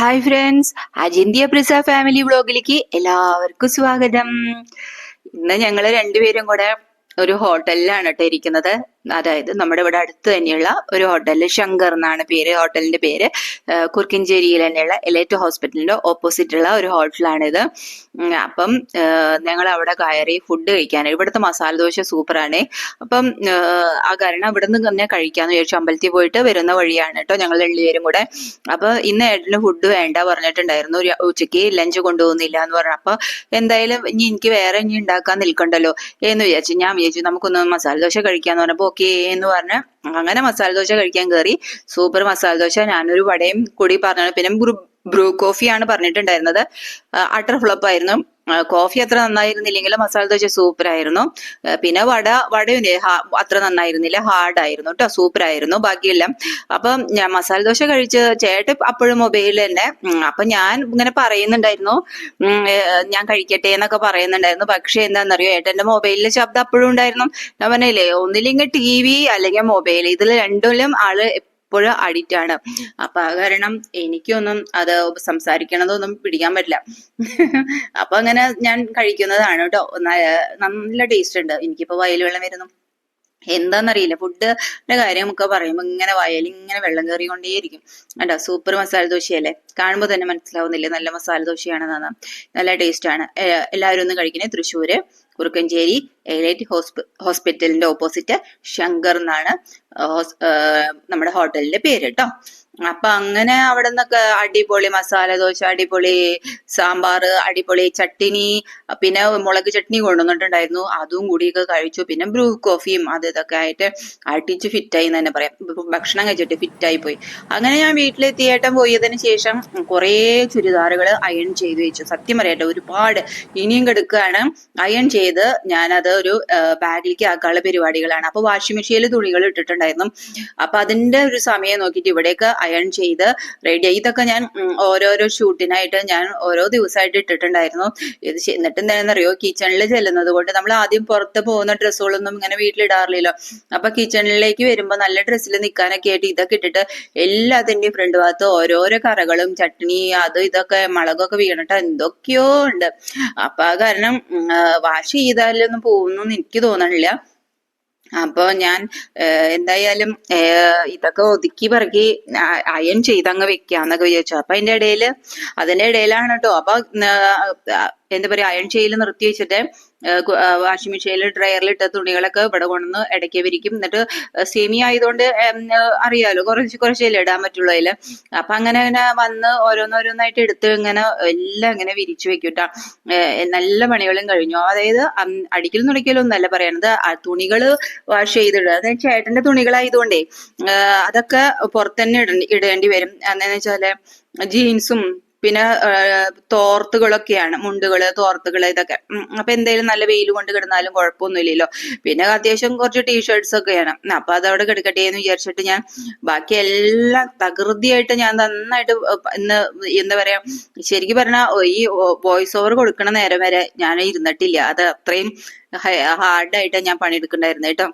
Hi friends Ajinthya Prisa family വ്ളോഗിലേക്ക് എല്ലാവർക്കും സ്വാഗതം. ഇന്ന് ഞങ്ങൾ രണ്ടുപേരും കൂടെ ഒരു ഹോട്ടലിലാണ് കേട്ടോ ഇരിക്കുന്നത്. അതായത് നമ്മുടെ ഇവിടെ അടുത്ത് തന്നെയുള്ള ഒരു ഹോട്ടലിൽ ശങ്കർ എന്നാണ് പേര്. ഹോട്ടലിന്റെ പേര്. കുർക്കിഞ്ചേരിയിൽ തന്നെയുള്ള എലൈറ്റ് ഹോസ്പിറ്റലിന്റെ ഓപ്പോസിറ്റ് ഉള്ള ഒരു ഹോട്ടലാണിത് അപ്പം ഞങ്ങൾ അവിടെ കയറി ഫുഡ് കഴിക്കാൻ. ഇവിടുത്തെ മസാല ദോശ സൂപ്പറാണ് അപ്പം ആ, കാരണം ഇവിടെ നിന്ന് തന്നെ കഴിക്കാന്ന് വിചാരിച്ചു അമ്പലത്തിൽ പോയിട്ട് വരുന്ന വഴിയാണ് കേട്ടോ ഞങ്ങൾ രണ്ടുപേരും കൂടെ. അപ്പൊ ഇന്ന് ഏട്ടന് ഫുഡ് വേണ്ട പറഞ്ഞിട്ടുണ്ടായിരുന്നു. ഒരു ഉച്ചയ്ക്ക് ലഞ്ച് കൊണ്ടുപോകുന്നില്ല എന്ന് പറഞ്ഞു. അപ്പൊ എന്തായാലും ഇനി എനിക്ക് വേറെ ഇനി ഉണ്ടാക്കാൻ നിൽക്കണ്ടല്ലോ എന്ന് വിചാരിച്ചു. ഞാൻ വിചാരിച്ചു നമുക്കൊന്ന് മസാല ദോശ കഴിക്കാന്ന് പറഞ്ഞപ്പോ ഓക്കെ എന്ന് പറഞ്ഞ് അങ്ങനെ മസാല ദോശ കഴിക്കാൻ കയറി സൂപ്പർ മസാല ദോശ. ഞാനൊരു വടയും കൂടി പറഞ്ഞു പിന്നെ ബ്രൂ കോഫിയാണ് പറഞ്ഞിട്ടുണ്ടായിരുന്നത്. അട്ടർ ഫ്ലപ്പ് ആയിരുന്നു. കോഫി അത്ര നന്നായിരുന്നില്ലെങ്കിലും മസാല ദോശ സൂപ്പർ ആയിരുന്നു പിന്നെ വട വടയും അത്ര നന്നായിരുന്നില്ല. ഹാർഡ് ആയിരുന്നു കേട്ടോ സൂപ്പർ ആയിരുന്നു ബാക്കിയെല്ലാം. അപ്പം ഞാൻ മസാല ദോശ കഴിച്ച് ചേട്ടൻ അപ്പോഴും മൊബൈലിൽ തന്നെ. അപ്പൊ ഞാൻ ഇങ്ങനെ പറയുന്നുണ്ടായിരുന്നു. ഞാൻ കഴിക്കട്ടെ എന്നൊക്കെ പറയുന്നുണ്ടായിരുന്നു. പക്ഷെ എന്താണെന്നറിയോ ഏട്ടന്റെ മൊബൈലിലെ ശബ്ദം അപ്പോഴും ഉണ്ടായിരുന്നു. ഞാൻ പറഞ്ഞില്ലേ ഒന്നില്ലെങ്കിൽ ടി വി അല്ലെങ്കിൽ മൊബൈൽ ഇതിൽ രണ്ടിലും ആൾ എപ്പോഴും അഡിക്റ്റ് ആണ് അപ്പൊ കാരണം എനിക്കൊന്നും അത് സംസാരിക്കണതൊന്നും പിടിക്കാൻ പറ്റില്ല. അപ്പൊ അങ്ങനെ ഞാൻ കഴിക്കുന്നതാണ് കേട്ടോ നല്ല ടേസ്റ്റ് ഉണ്ട്. എനിക്കിപ്പോ വയൽ വെള്ളം വരുന്നു. എന്താന്നറിയില്ല. ഫുഡിന്റെ കാര്യമൊക്കെ പറയുമ്പോൾ ഇങ്ങനെ വയലിൽ ഇങ്ങനെ വെള്ളം കയറിക്കൊണ്ടേയിരിക്കും കേട്ടോ സൂപ്പർ മസാല ദോശയല്ലേ? കാണുമ്പോൾ തന്നെ മനസ്സിലാവുന്നില്ലേ? നല്ല മസാല ദോശയാണെന്നാണ്. നല്ല ടേസ്റ്റ് ആണ്. എല്ലാവരും ഒന്ന് കഴിക്കണേ തൃശ്ശൂര്. കുറുക്കഞ്ചേരി എലൈറ്റ് ഹോസ്പി ഹോസ്പിറ്റലിന്റെ ഓപ്പോസിറ്റ് ശങ്കർ എന്നാണ് നമ്മുടെ ഹോട്ടലിന്റെ പേര് കേട്ടോ. അപ്പൊ അങ്ങനെ അവിടെ നിന്നൊക്കെ അടിപൊളി മസാല ദോശ അടിപൊളി സാമ്പാർ അടിപൊളി ചട്ടിനി പിന്നെ മുളക് ചട്നി കൊണ്ടുവന്നിട്ടുണ്ടായിരുന്നു. അതും കൂടിയൊക്കെ കഴിച്ചു. പിന്നെ ബ്രൂ കോഫിയും അത് ഇതൊക്കെ ആയിട്ട് അടിച്ച് ഫിറ്റായി എന്ന് തന്നെ പറയാം. ഭക്ഷണം കഴിച്ചിട്ട് ഫിറ്റായി പോയി. അങ്ങനെ ഞാൻ വീട്ടിലെത്തി ഏട്ടൻ പോയതിന് ശേഷം കുറേ ചുരിദാറുകൾ അയൺ ചെയ്ത് വെച്ചു. സത്യം പറയട്ടെ ഒരുപാട് ഇനിയും കിടക്കുകയാണ് അയൺ ചെയ്ത് ഞാനത് ഒരു ബാഗിലേക്ക് ആക്കാനുള്ള പരിപാടികളാണ്. അപ്പൊ വാഷിംഗ് മെഷീനിൽ തുണികൾ ഇട്ടിട്ടുണ്ടായിരുന്നു. അപ്പൊ അതിന്റെ ഒരു സമയം നോക്കിയിട്ട് ഇവിടേക്ക് അയൺ ചെയ്ത് റെഡി ഇതൊക്കെ ഞാൻ ഓരോരോ ഷൂട്ടിനായിട്ട് ഞാൻ ഓരോ ദിവസമായിട്ട് ഇട്ടിട്ടുണ്ടായിരുന്നു. ഇത് എന്നിട്ട് എന്താണെന്നറിയോ? കിച്ചണിൽ ചെല്ലുന്നത് കൊണ്ട് നമ്മൾ ആദ്യം പുറത്ത് പോകുന്ന ഡ്രസ്സുകളൊന്നും ഇങ്ങനെ വീട്ടിലിടാറില്ലല്ലോ. അപ്പൊ കിച്ചണിലേക്ക് വരുമ്പോൾ നല്ല ഡ്രസ്സിൽ നിൽക്കാനൊക്കെ ആയിട്ട് ഇതൊക്കെ ഇട്ടിട്ട് എല്ലാത്തിന്റെയും ഫ്രണ്ട് ഭാഗത്ത് ഓരോരോ കറകളും ചട്നി അത് ഇതൊക്കെ മുളകൊക്കെ വീണിട്ട് എന്തൊക്കെയോ ഉണ്ട്. അപ്പൊ ആ കാരണം വാഷ് ചെയ്താലൊന്നും പോകുന്നു എനിക്ക് തോന്നണില്ല. അപ്പൊ ഞാൻ എന്തായാലും ഇതൊക്കെ ഒതുക്കി പറക്കി അയൺ ചെയ്തങ്ങ് വെക്കാന്നൊക്കെ വിചാരിച്ചു. അപ്പൊ അതിന്റെ ഇടയിൽ അതിന്റെ ഇടയിലാണ് കേട്ടോ അപ്പൊ എന്താ പറയാ അയൺ ചെയ്യൽ നിർത്തി വെച്ചിട്ട് വാഷിംഗ് മെഷീനിൽ ഡ്രയറിൽ ഇട്ട തുണികളൊക്കെ ഇവിടെ കൊണ്ടുവന്ന് ഇടയ്ക്ക് വിരിക്കും. എന്നിട്ട് സെമി ആയതുകൊണ്ട് അറിയാലോ കുറച്ച് കുറച്ചല്ലേ ഇടാൻ പറ്റുള്ളൂ അപ്പൊ അങ്ങനെ അങ്ങനെ വന്ന് ഓരോന്നോരോന്നായിട്ട് എടുത്ത് ഇങ്ങനെ എല്ലാം ഇങ്ങനെ വിരിച്ചു വെക്കൂട്ടാ നല്ല പണികളും കഴിഞ്ഞു. അതായത് അടിക്കൽ അടിക്കലും തുണിക്കലും ഒന്നല്ല പറയണത് ആ തുണികൾ വാഷ് ചെയ്തിടുക. അതായത് ചേട്ടന്റെ തുണികളായതുകൊണ്ടേ അതൊക്കെ പുറത്തന്നെ ഇടേണ്ടി വരും. എന്താന്ന് വെച്ചാൽ ജീൻസും പിന്നെ തോർത്തുകളൊക്കെയാണ്. മുണ്ടുകൾ തോർത്തുകൾ ഇതൊക്കെ. അപ്പൊ എന്തായാലും നല്ല വെയിൽ കൊണ്ട് കിടന്നാലും കുഴപ്പമൊന്നുമില്ലല്ലോ. പിന്നെ അത്യാവശ്യം കുറച്ച് ടീഷർട്സ് ഒക്കെയാണ്. അപ്പൊ അതവിടെ കിടക്കട്ടെ എന്ന് വിചാരിച്ചിട്ട് ഞാൻ ബാക്കി എല്ലാം തകൃതിയായിട്ട് ഞാൻ നന്നായിട്ട് ഇന്ന് എന്താ പറയാ ശരിക്കും പറഞ്ഞാൽ ഈ വോയിസ് ഓവർ കൊടുക്കണ നേരം വരെ ഞാൻ ഇരുന്നിട്ടില്ല. അത് അത്രയും ഹാർഡായിട്ട് ഞാൻ പണിയെടുക്കണ്ടായിരുന്നു കേട്ടോ.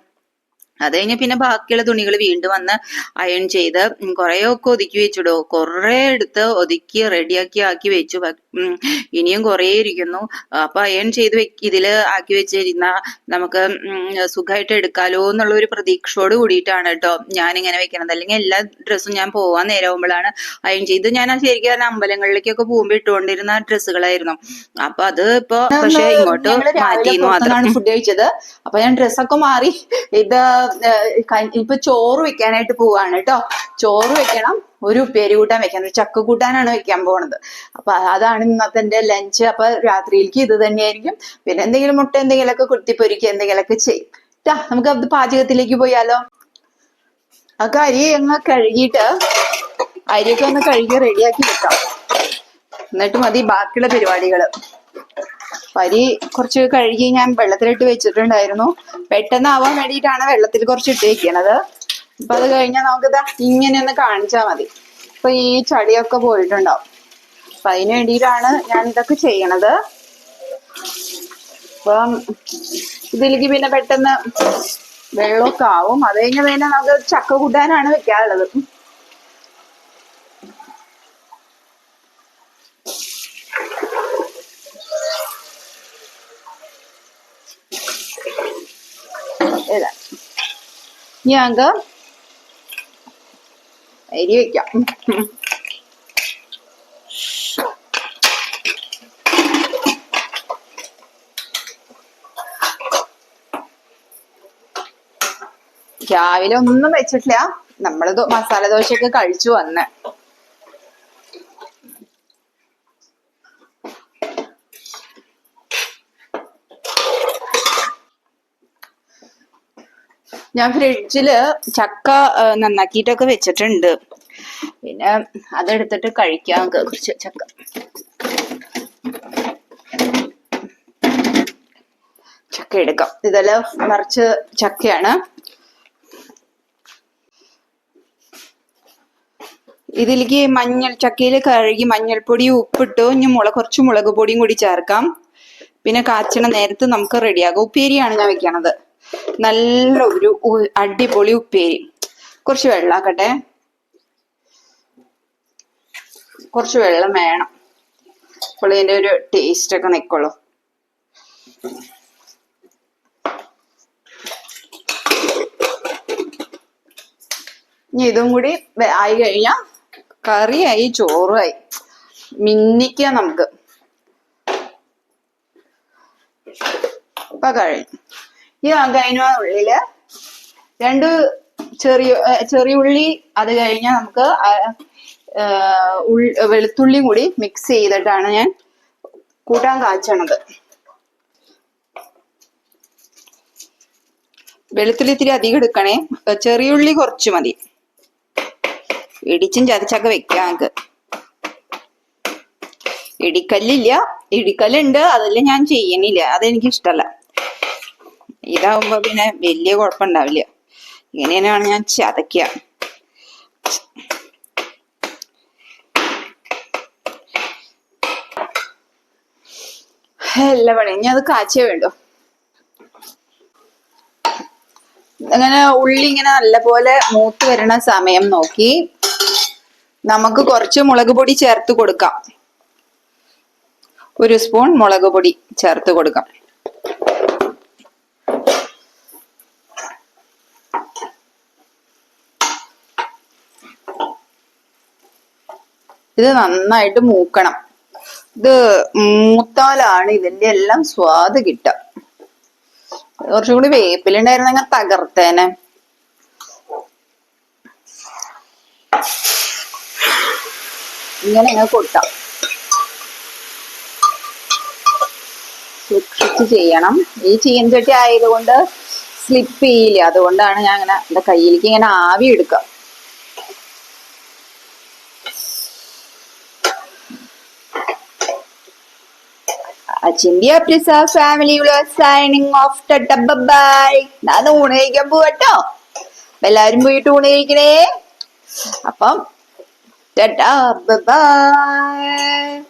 അത് കഴിഞ്ഞ് പിന്നെ ബാക്കിയുള്ള തുണികൾ വീണ്ടും വന്ന് അയൺ ചെയ്ത് കുറേയൊക്കെ ഒതുക്കി വെച്ചിടോ. കുറേ എടുത്ത് ഒതുക്കി റെഡിയാക്കി ആക്കി വെച്ചു. ഇനിയും കുറേ ഇരിക്കുന്നു. അപ്പൊ അയൺ ചെയ്ത് ഇതിൽ ഇതിൽ ആക്കി വെച്ചിരുന്ന നമുക്ക് സുഖമായിട്ട് എടുക്കാലോ എന്നുള്ള ഒരു പ്രതീക്ഷയോട് കൂടിയിട്ടാണ് കേട്ടോ ഞാൻ ഇങ്ങനെ വെക്കണത്. അല്ലെങ്കിൽ എല്ലാ ഡ്രസ്സും ഞാൻ പോവാൻ നേരമാകുമ്പോഴാണ് അയൺ ചെയ്ത്. ഞാൻ ശരിക്കും പറഞ്ഞ അമ്പലങ്ങളിലേക്കൊക്കെ പോകുമ്പോൾ ഇട്ടുകൊണ്ടിരുന്ന ഡ്രസ്സുകളായിരുന്നു അപ്പൊ അത് ഇപ്പൊ പക്ഷെ ഇങ്ങോട്ട് മാറ്റി മാത്രമാണ് ഫുഡ് കഴിച്ചത്. അപ്പൊ ഞാൻ ഡ്രസ്സൊക്കെ മാറി ഇത് ഇപ്പൊ ചോറ് വെക്കാനായിട്ട് പോവാണ് കേട്ടോ. ചോറ് വെക്കണം ഒരു ഉപ്പേരി കൂട്ടാൻ വെക്കണം ചക്ക കൂട്ടാനാണ് വെക്കാൻ പോണത്. അപ്പൊ അതാണ് ഇന്നത്തെ എന്റെ ലഞ്ച് അപ്പൊ രാത്രിയിലേക്ക് ഇത് തന്നെയായിരിക്കും. പിന്നെ എന്തെങ്കിലും മുട്ട എന്തെങ്കിലുമൊക്കെ കുത്തിപ്പൊരിക്കുക എന്തെങ്കിലുമൊക്കെ ചെയ്യും. നമുക്ക് അത് പാചകത്തിലേക്ക് പോയാലോ? അതൊക്കെ അരി അങ്ങ് കഴുകിയിട്ട് അരിയൊക്കെ ഒന്ന് കഴുകി റെഡിയാക്കി വെക്കാം. എന്നിട്ട് മതി ബാക്കിയുള്ള പരിപാടികൾ. പരി കുറച്ച് കഴുകി ഞാൻ വെള്ളത്തിലിട്ട് വെച്ചിട്ടുണ്ടായിരുന്നു. പെട്ടെന്ന് ആവാൻ വേണ്ടിയിട്ടാണ് വെള്ളത്തിൽ കുറച്ച് ഇട്ട് വെക്കണത് അപ്പൊ അത് കഴിഞ്ഞാൽ നമുക്കിതാ ഇങ്ങനെ ഒന്ന് കാണിച്ചാൽ മതി. അപ്പൊ ഈ ചടിയൊക്കെ പോയിട്ടുണ്ടാവും. അപ്പൊ അതിന് വേണ്ടിയിട്ടാണ് ഞാൻ ഇതൊക്കെ ചെയ്യണത്. അപ്പം ഇതിലേക്ക് പിന്നെ പെട്ടെന്ന് വെള്ളമൊക്കെ ആവും. അത് കഴിഞ്ഞ് പിന്നെ നമുക്ക് ചക്ക കൂട്ടാനാണ് വെക്കാനുള്ളത് ഇനി ഞങ്ങൾക്ക് അരി വെക്കാം. രാവിലെ ഒന്നും വെച്ചിട്ടില്ല. നമ്മൾ മസാല ദോശയൊക്കെ കഴിച്ചു വന്ന്. ഞാൻ ഫ്രിഡ്ജിൽ ചക്ക നന്നാക്കിട്ടൊക്കെ വെച്ചിട്ടുണ്ട്. പിന്നെ അതെടുത്തിട്ട് കഴിക്കാം കുറച്ച് ചക്ക. ചക്ക എടുക്കാം. ഇതെല്ലാം മറിച്ച് ചക്കയാണ്. ഇതിലേക്ക് മഞ്ഞൾ ചക്കയിൽ കഴുകി മഞ്ഞൾപ്പൊടിയും ഉപ്പിട്ടു. ഇനി മുളക് കുറച്ച് മുളക് പൊടിയും കൂടി ചേർക്കാം. പിന്നെ കാച്ചണ നേരത്ത് നമുക്ക് റെഡിയാകും ഉപ്പേരിയാണ് ഞാൻ വെക്കണത്. നല്ല ഒരു അടിപൊളി ഉപ്പേരി. കുറച്ച് വെള്ളാക്കട്ടെ കുറച്ച് വെള്ളം വേണം. അപ്പോൾ ഇതിന്റെ ഒരു ടേസ്റ്റ് ഒക്കെ നിക്കോളൂ ഇനി ഇതും കൂടി ആയി കഴിഞ്ഞാ കറിയായി ചോറായി മിന്നിക്കാം നമുക്ക്. ഇപ്പൊ കഴിഞ്ഞു. ഈ കഴിഞ്ഞ ഉള്ളിൽ രണ്ട് ചെറിയ ചെറിയ ഉള്ളി അത് കഴിഞ്ഞാൽ നമുക്ക് വെളുത്തുള്ളിയും കൂടി മിക്സ് ചെയ്തിട്ടാണ് ഞാൻ കൂട്ടാൻ കാച്ചണത്. വെളുത്തുള്ളി ഇത്തിരി അധികം എടുക്കണേ. ചെറിയ ഉള്ളി കുറച്ച് മതി. ഇടിച്ചും ചതച്ചൊക്കെ വെക്കാം നമുക്ക് ഇടിക്കല്ലില്ല. ഇടിക്കല്ലുണ്ട്. അതിൽ ഞാൻ ചെയ്യണില്ല. അതെനിക്ക് ഇഷ്ടല്ല ഇതാവുമ്പോ പിന്നെ വലിയ കുഴപ്പമുണ്ടാവില്ല ഇങ്ങനെയാണ് ഞാൻ ചതയ്ക്കുക എല്ലാ പണി ഇനി അത് കാച്ചേ വേണ്ടു. അങ്ങനെ ഉള്ളി ഇങ്ങനെ നല്ലപോലെ മൂത്ത് വരണ സമയം നോക്കി നമുക്ക് കുറച്ച് മുളക് പൊടി ചേർത്ത് കൊടുക്കാം. ഒരു സ്പൂൺ മുളക് പൊടി ചേർത്ത് കൊടുക്കാം. ഇത് നന്നായിട്ട് മൂക്കണം. ഇത് മൂത്താലാണ് ഇതിന്റെ എല്ലാം സ്വാദ് കിട്ടുക. കുറച്ചും കൂടി വേപ്പിലുണ്ടായിരുന്നെങ്കിൽ തകർത്തേനെ. ഇങ്ങനെ അങ്ങ് കൊട്ടാം സൂക്ഷിച്ച് ചെയ്യണം. ഈ ചീൻചട്ടി ആയതുകൊണ്ട് സ്ലിപ്പ് ചെയ്യില്ല. അതുകൊണ്ടാണ് ഞാൻ അങ്ങനെ എന്റെ കയ്യിലേക്ക് ഇങ്ങനെ ആവി എടുക്കുക. Achintya Prisa family signing off bye ഞാൻ ഊണ് കഴിക്കാൻ പോവട്ടോ. എല്ലാരും പോയിട്ട് ഊണ് കഴിക്കണേ അപ്പം ബൈ